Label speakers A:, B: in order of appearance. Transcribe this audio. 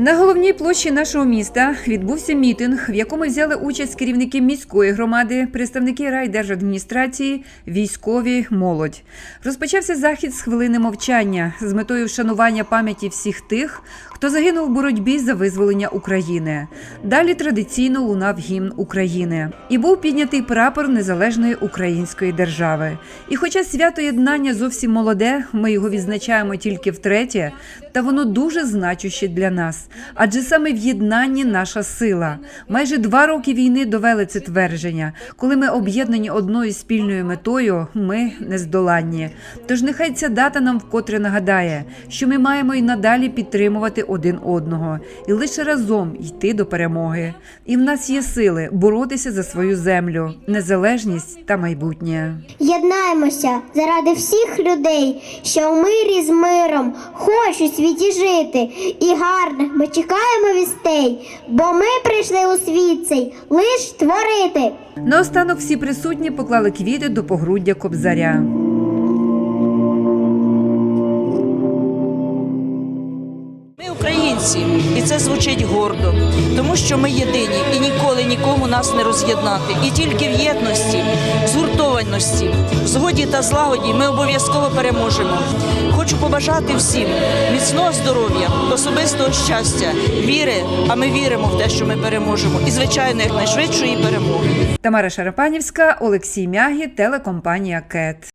A: На головній площі нашого міста відбувся мітинг, в якому взяли участь керівники міської громади, представники райдержадміністрації, військові, молодь. Розпочався захід з хвилини мовчання з метою вшанування пам'яті всіх тих, хто загинув у боротьбі за визволення України. Далі традиційно лунав гімн України і був піднятий прапор незалежної української держави. І хоча свято єднання зовсім молоде, ми його відзначаємо тільки втретє, та воно дуже значуще для нас. Адже саме в єднанні наша сила. Майже два роки війни довели це твердження. Коли ми об'єднані одною спільною метою, ми нездоланні. Тож нехай ця дата нам вкотре нагадає, що ми маємо і надалі підтримувати один одного і лише разом йти до перемоги. І в нас є сили боротися за свою землю, незалежність та майбутнє.
B: Єднаємося заради всіх людей, що в мирі з миром хочуть світі жити. І гарних ми чекаємо вістей, бо ми прийшли у світ цей лиш творити.
A: Наостанок всі присутні поклали квіти до погруддя кобзаря.
C: Ми українці, і це звучить гордо, тому що ми єдині і ніколи нікому нас не роз'єднати. І тільки в єдності, в згоді та злагоді ми обов'язково переможемо. Хочу побажати всім міцного здоров'я, особистого щастя, віри. А ми віримо в те, що ми переможемо, і звичайно, якнайшвидшої перемоги.
A: Тамара Шарапанівська, Олексій Мягі, телекомпанія КЕТ.